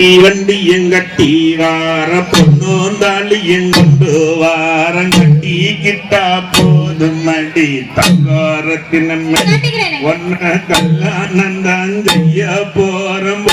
வண்டி எங்கட்டி வார பொண்ணோந்தாளி எங்கொண்டு வாரம் கட்டி கிட்டா போதும் அடி. தங்காரத்தின் ஒன்ன கல்லானன் தான் செய்ய போறம்